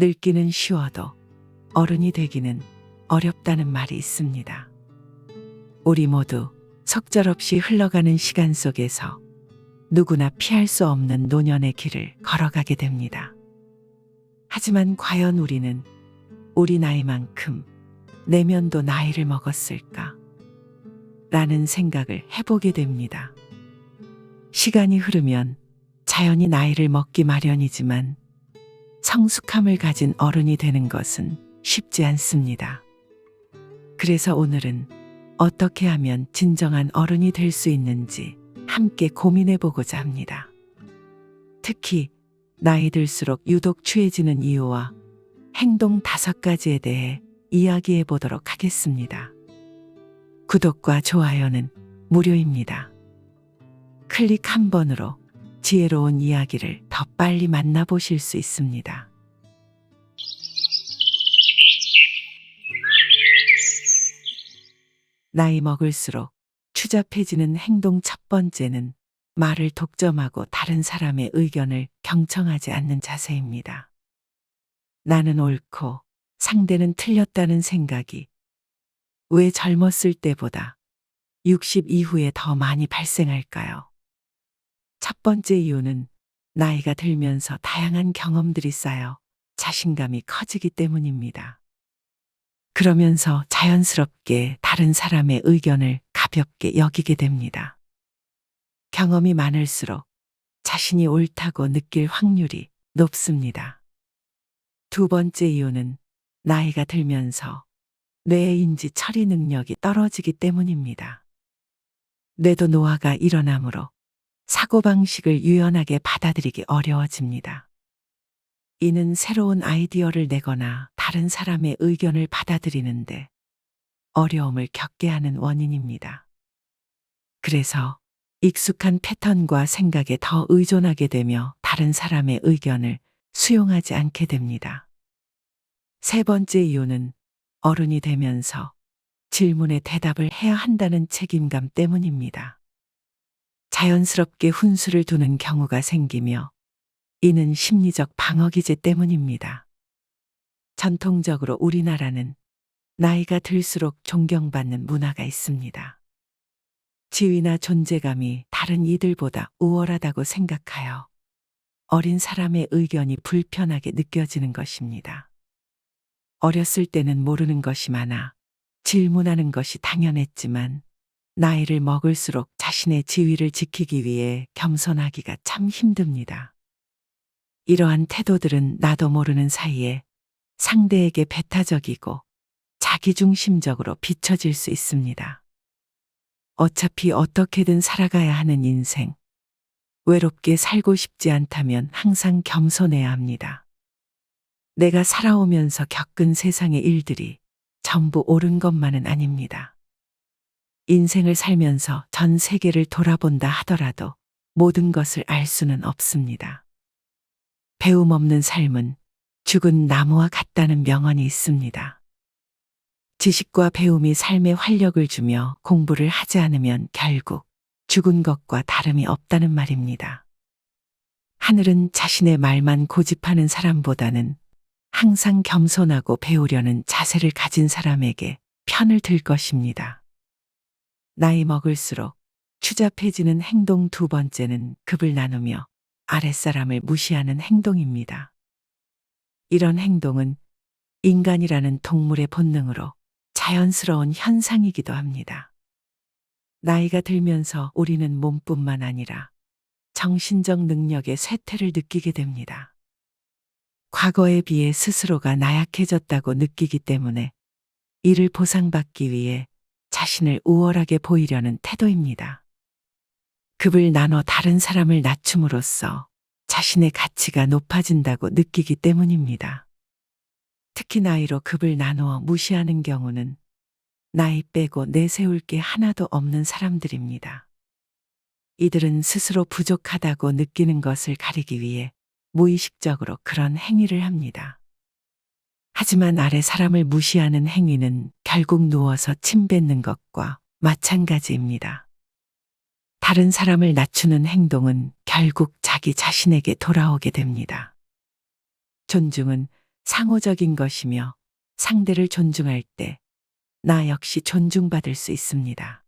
늙기는 쉬워도 어른이 되기는 어렵다는 말이 있습니다. 우리 모두 속절없이 흘러가는 시간 속에서 누구나 피할 수 없는 노년의 길을 걸어가게 됩니다. 하지만 과연 우리는 우리 나이만큼 내면도 나이를 먹었을까? 라는 생각을 해보게 됩니다. 시간이 흐르면 자연히 나이를 먹기 마련이지만 성숙함을 가진 어른이 되는 것은 쉽지 않습니다. 그래서 오늘은 어떻게 하면 진정한 어른이 될 수 있는지 함께 고민해 보고자 합니다. 특히 나이 들수록 유독 취해지는 이유와 행동 다섯 가지에 대해 이야기해 보도록 하겠습니다. 구독과 좋아요는 무료입니다. 클릭 한 번으로 지혜로운 이야기를 더 빨리 만나보실 수 있습니다. 나이 먹을수록 추잡해지는 행동 첫 번째는 말을 독점하고 다른 사람의 의견을 경청하지 않는 자세입니다. 나는 옳고 상대는 틀렸다는 생각이 왜 젊었을 때보다 60 이후에 더 많이 발생할까요? 첫 번째 이유는 나이가 들면서 다양한 경험들이 쌓여 자신감이 커지기 때문입니다. 그러면서 자연스럽게 다른 사람의 의견을 가볍게 여기게 됩니다. 경험이 많을수록 자신이 옳다고 느낄 확률이 높습니다. 두 번째 이유는 나이가 들면서 뇌의 인지 처리 능력이 떨어지기 때문입니다. 뇌도 노화가 일어나므로 사고방식을 유연하게 받아들이기 어려워집니다. 이는 새로운 아이디어를 내거나 다른 사람의 의견을 받아들이는데 어려움을 겪게 하는 원인입니다. 그래서 익숙한 패턴과 생각에 더 의존하게 되며 다른 사람의 의견을 수용하지 않게 됩니다. 세 번째 이유는 어른이 되면서 질문에 대답을 해야 한다는 책임감 때문입니다. 자연스럽게 훈수를 두는 경우가 생기며 이는 심리적 방어 기제 때문입니다. 전통적으로 우리나라는 나이가 들수록 존경받는 문화가 있습니다. 지위나 존재감이 다른 이들보다 우월하다고 생각하여 어린 사람의 의견이 불편하게 느껴지는 것입니다. 어렸을 때는 모르는 것이 많아 질문하는 것이 당연했지만 나이를 먹을수록 자신의 지위를 지키기 위해 겸손하기가 참 힘듭니다. 이러한 태도들은 나도 모르는 사이에 상대에게 배타적이고 자기중심적으로 비춰질 수 있습니다. 어차피 어떻게든 살아가야 하는 인생. 외롭게 살고 싶지 않다면 항상 겸손해야 합니다. 내가 살아오면서 겪은 세상의 일들이 전부 옳은 것만은 아닙니다. 인생을 살면서 전 세계를 돌아본다 하더라도 모든 것을 알 수는 없습니다. 배움 없는 삶은 죽은 나무와 같다는 명언이 있습니다. 지식과 배움이 삶에 활력을 주며 공부를 하지 않으면 결국 죽은 것과 다름이 없다는 말입니다. 하늘은 자신의 말만 고집하는 사람보다는 항상 겸손하고 배우려는 자세를 가진 사람에게 편을 들 것입니다. 나이 먹을수록 추잡해지는 행동 두 번째는 급을 나누며 아랫사람을 무시하는 행동입니다. 이런 행동은 인간이라는 동물의 본능으로 자연스러운 현상이기도 합니다. 나이가 들면서 우리는 몸뿐만 아니라 정신적 능력의 쇠퇴를 느끼게 됩니다. 과거에 비해 스스로가 나약해졌다고 느끼기 때문에 이를 보상받기 위해 자신을 우월하게 보이려는 태도입니다. 급을 나눠 다른 사람을 낮춤으로써 자신의 가치가 높아진다고 느끼기 때문입니다. 특히 나이로 급을 나누어 무시하는 경우는 나이 빼고 내세울 게 하나도 없는 사람들입니다. 이들은 스스로 부족하다고 느끼는 것을 가리기 위해 무의식적으로 그런 행위를 합니다. 하지만 아래 사람을 무시하는 행위는 결국 누워서 침 뱉는 것과 마찬가지입니다. 다른 사람을 낮추는 행동은 결국 자기 자신에게 돌아오게 됩니다. 존중은 상호적인 것이며 상대를 존중할 때 나 역시 존중받을 수 있습니다.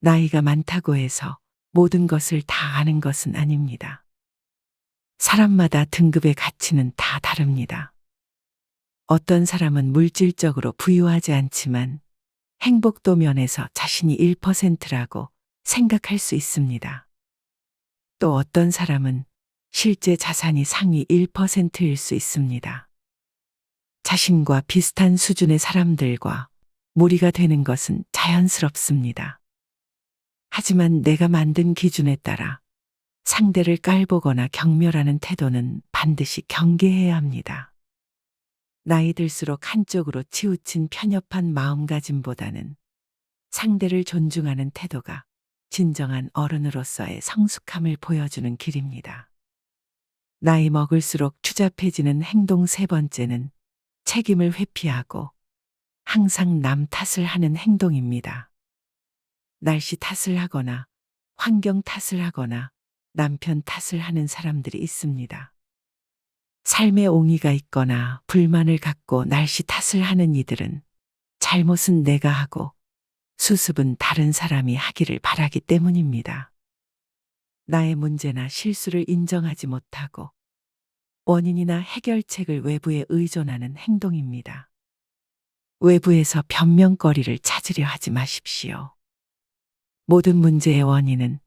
나이가 많다고 해서 모든 것을 다 아는 것은 아닙니다. 사람마다 등급의 가치는 다 다릅니다. 어떤 사람은 물질적으로 부유하지 않지만 행복도 면에서 자신이 1%라고 생각할 수 있습니다. 또 어떤 사람은 실제 자산이 상위 1%일 수 있습니다. 자신과 비슷한 수준의 사람들과 무리가 되는 것은 자연스럽습니다. 하지만 내가 만든 기준에 따라 상대를 깔보거나 경멸하는 태도는 반드시 경계해야 합니다. 나이 들수록 한쪽으로 치우친 편협한 마음가짐보다는 상대를 존중하는 태도가 진정한 어른으로서의 성숙함을 보여주는 길입니다. 나이 먹을수록 추잡해지는 행동 세 번째는 책임을 회피하고 항상 남 탓을 하는 행동입니다. 날씨 탓을 하거나 환경 탓을 하거나 남편 탓을 하는 사람들이 있습니다. 삶에 옹이가 있거나 불만을 갖고 날씨 탓을 하는 이들은 잘못은 내가 하고 수습은 다른 사람이 하기를 바라기 때문입니다. 나의 문제나 실수를 인정하지 못하고 원인이나 해결책을 외부에 의존하는 행동입니다. 외부에서 변명거리를 찾으려 하지 마십시오. 모든 문제의 원인은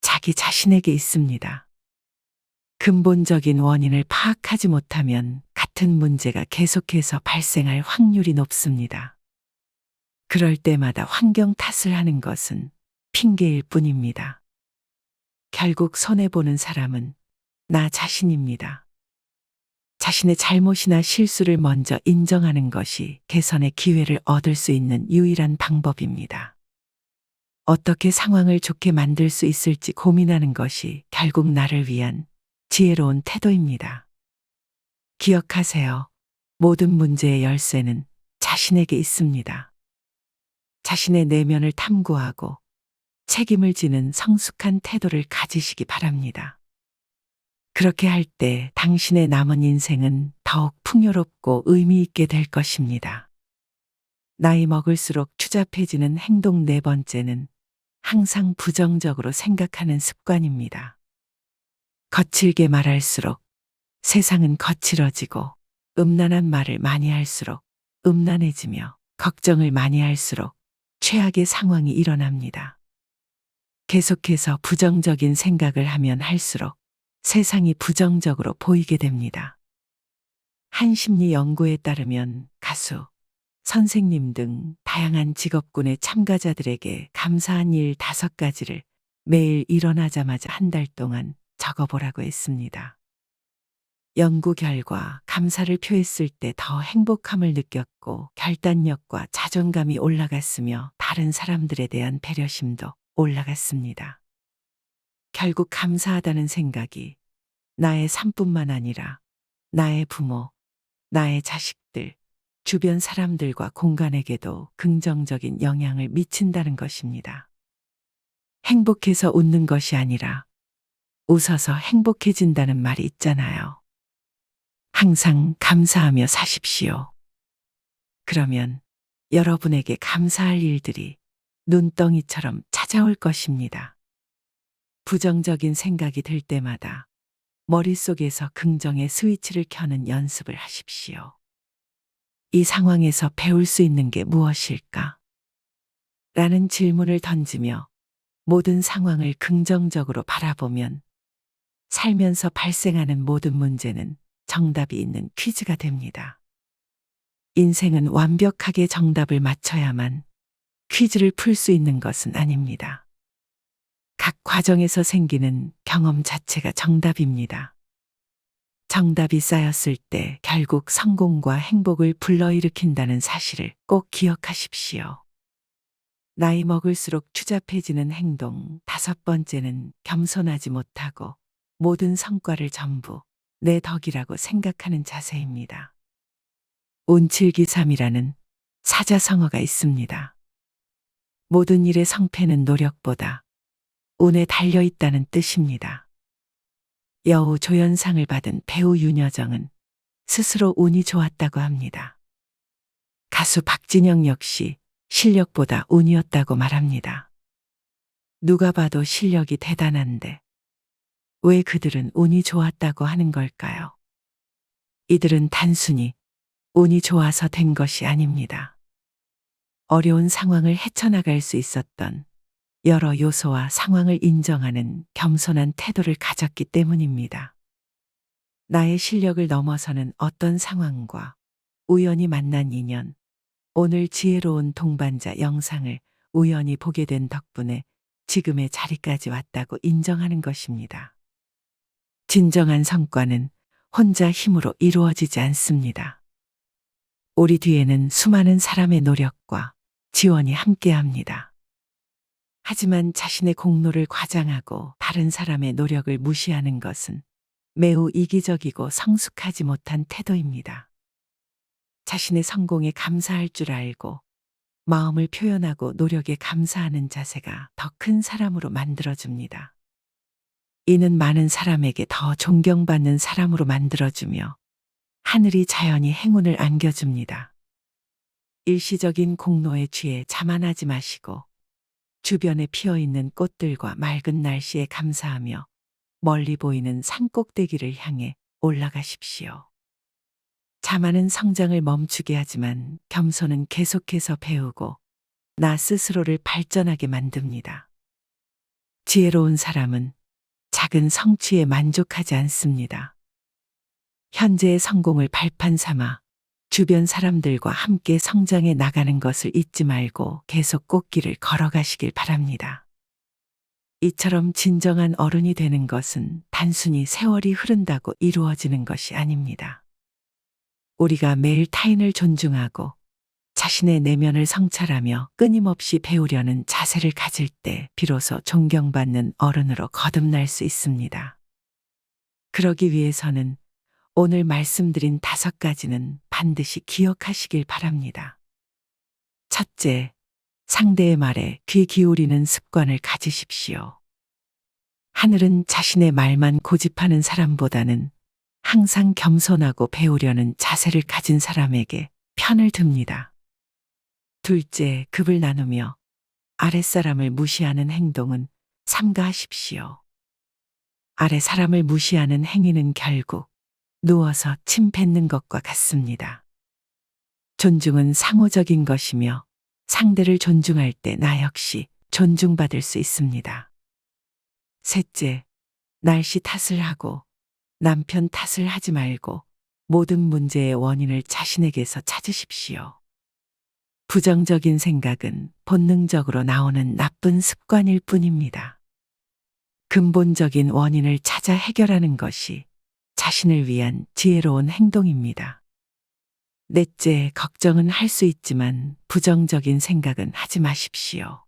자기 자신에게 있습니다. 근본적인 원인을 파악하지 못하면 같은 문제가 계속해서 발생할 확률이 높습니다. 그럴 때마다 환경 탓을 하는 것은 핑계일 뿐입니다. 결국 손해보는 사람은 나 자신입니다. 자신의 잘못이나 실수를 먼저 인정하는 것이 개선의 기회를 얻을 수 있는 유일한 방법입니다. 어떻게 상황을 좋게 만들 수 있을지 고민하는 것이 결국 나를 위한 지혜로운 태도입니다. 기억하세요. 모든 문제의 열쇠는 자신에게 있습니다. 자신의 내면을 탐구하고 책임을 지는 성숙한 태도를 가지시기 바랍니다. 그렇게 할 때 당신의 남은 인생은 더욱 풍요롭고 의미 있게 될 것입니다. 나이 먹을수록 추잡해지는 행동 네 번째는 항상 부정적으로 생각하는 습관입니다. 거칠게 말할수록 세상은 거칠어지고 음란한 말을 많이 할수록 음란해지며 걱정을 많이 할수록 최악의 상황이 일어납니다. 계속해서 부정적인 생각을 하면 할수록 세상이 부정적으로 보이게 됩니다. 한 심리 연구에 따르면 가수, 선생님 등 다양한 직업군의 참가자들에게 감사한 일 다섯 가지를 매일 일어나자마자 한 달 동안 적어보라고 했습니다. 연구 결과 감사를 표했을 때 더 행복함을 느꼈고 결단력과 자존감이 올라갔으며 다른 사람들에 대한 배려심도 올라갔습니다. 결국 감사하다는 생각이 나의 삶뿐만 아니라 나의 부모, 나의 자식들, 주변 사람들과 공간에게도 긍정적인 영향을 미친다는 것입니다. 행복해서 웃는 것이 아니라 웃어서 행복해진다는 말이 있잖아요. 항상 감사하며 사십시오. 그러면 여러분에게 감사할 일들이 눈덩이처럼 찾아올 것입니다. 부정적인 생각이 들 때마다 머릿속에서 긍정의 스위치를 켜는 연습을 하십시오. 이 상황에서 배울 수 있는 게 무엇일까? 라는 질문을 던지며 모든 상황을 긍정적으로 바라보면 살면서 발생하는 모든 문제는 정답이 있는 퀴즈가 됩니다. 인생은 완벽하게 정답을 맞춰야만 퀴즈를 풀 수 있는 것은 아닙니다. 각 과정에서 생기는 경험 자체가 정답입니다. 정답이 쌓였을 때 결국 성공과 행복을 불러일으킨다는 사실을 꼭 기억하십시오. 나이 먹을수록 추잡해지는 행동 다섯 번째는 겸손하지 못하고 모든 성과를 전부 내 덕이라고 생각하는 자세입니다. 운칠기삼이라는 사자성어가 있습니다. 모든 일의 성패는 노력보다 운에 달려 있다는 뜻입니다. 여우 조연상을 받은 배우 윤여정은 스스로 운이 좋았다고 합니다. 가수 박진영 역시 실력보다 운이었다고 말합니다. 누가 봐도 실력이 대단한데 왜 그들은 운이 좋았다고 하는 걸까요? 이들은 단순히 운이 좋아서 된 것이 아닙니다. 어려운 상황을 헤쳐나갈 수 있었던 여러 요소와 상황을 인정하는 겸손한 태도를 가졌기 때문입니다. 나의 실력을 넘어서는 어떤 상황과 우연히 만난 인연, 오늘 지혜로운 동반자 영상을 우연히 보게 된 덕분에 지금의 자리까지 왔다고 인정하는 것입니다. 진정한 성과는 혼자 힘으로 이루어지지 않습니다. 우리 뒤에는 수많은 사람의 노력과 지원이 함께 합니다. 하지만 자신의 공로를 과장하고 다른 사람의 노력을 무시하는 것은 매우 이기적이고 성숙하지 못한 태도입니다. 자신의 성공에 감사할 줄 알고 마음을 표현하고 노력에 감사하는 자세가 더 큰 사람으로 만들어줍니다. 이는 많은 사람에게 더 존경받는 사람으로 만들어주며 하늘이 자연히 행운을 안겨줍니다. 일시적인 공로에 취해 자만하지 마시고 주변에 피어 있는 꽃들과 맑은 날씨에 감사하며 멀리 보이는 산 꼭대기를 향해 올라가십시오. 자만은 성장을 멈추게 하지만 겸손은 계속해서 배우고 나 스스로를 발전하게 만듭니다. 지혜로운 사람은 작은 성취에 만족하지 않습니다. 현재의 성공을 발판 삼아 주변 사람들과 함께 성장해 나가는 것을 잊지 말고 계속 꽃길을 걸어가시길 바랍니다. 이처럼 진정한 어른이 되는 것은 단순히 세월이 흐른다고 이루어지는 것이 아닙니다. 우리가 매일 타인을 존중하고 자신의 내면을 성찰하며 끊임없이 배우려는 자세를 가질 때 비로소 존경받는 어른으로 거듭날 수 있습니다. 그러기 위해서는 오늘 말씀드린 다섯 가지는 반드시 기억하시길 바랍니다. 첫째, 상대의 말에 귀 기울이는 습관을 가지십시오. 하늘은 자신의 말만 고집하는 사람보다는 항상 겸손하고 배우려는 자세를 가진 사람에게 편을 듭니다. 둘째, 급을 나누며 아랫사람을 무시하는 행동은 삼가하십시오. 아래 사람을 무시하는 행위는 결국 누워서 침 뱉는 것과 같습니다. 존중은 상호적인 것이며 상대를 존중할 때 나 역시 존중받을 수 있습니다. 셋째, 날씨 탓을 하고 남편 탓을 하지 말고 모든 문제의 원인을 자신에게서 찾으십시오. 부정적인 생각은 본능적으로 나오는 나쁜 습관일 뿐입니다. 근본적인 원인을 찾아 해결하는 것이 자신을 위한 지혜로운 행동입니다. 넷째, 걱정은 할 수 있지만 부정적인 생각은 하지 마십시오.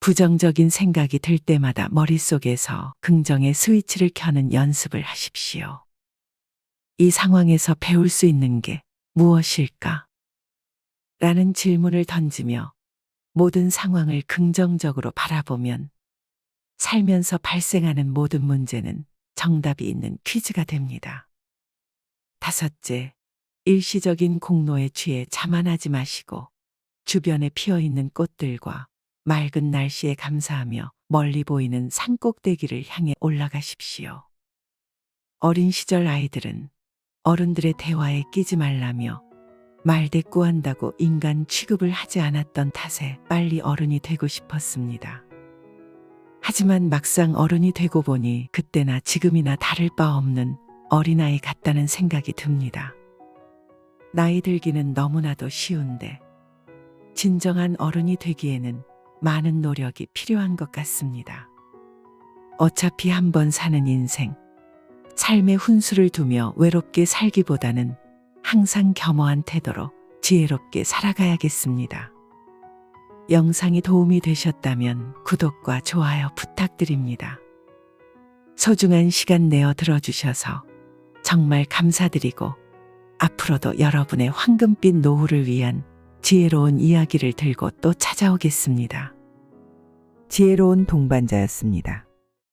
부정적인 생각이 들 때마다 머릿속에서 긍정의 스위치를 켜는 연습을 하십시오. 이 상황에서 배울 수 있는 게 무엇일까? 라는 질문을 던지며 모든 상황을 긍정적으로 바라보면 살면서 발생하는 모든 문제는 정답이 있는 퀴즈가 됩니다. 다섯째, 일시적인 공로에 취해 자만하지 마시고 주변에 피어 있는 꽃들과 맑은 날씨에 감사하며 멀리 보이는 산 꼭대기를 향해 올라가십시오. 어린 시절 아이들은 어른들의 대화에 끼지 말라며 말대꾸한다고 인간 취급을 하지 않았던 탓에 빨리 어른이 되고 싶었습니다. 하지만 막상 어른이 되고 보니 그때나 지금이나 다를 바 없는 어린아이 같다는 생각이 듭니다. 나이 들기는 너무나도 쉬운데 진정한 어른이 되기에는 많은 노력이 필요한 것 같습니다. 어차피 한 번 사는 인생, 삶의 훈수를 두며 외롭게 살기보다는 항상 겸허한 태도로 지혜롭게 살아가야겠습니다. 영상이 도움이 되셨다면 구독과 좋아요 부탁드립니다. 소중한 시간 내어 들어주셔서 정말 감사드리고 앞으로도 여러분의 황금빛 노후를 위한 지혜로운 이야기를 들고 또 찾아오겠습니다. 지혜로운 동반자였습니다.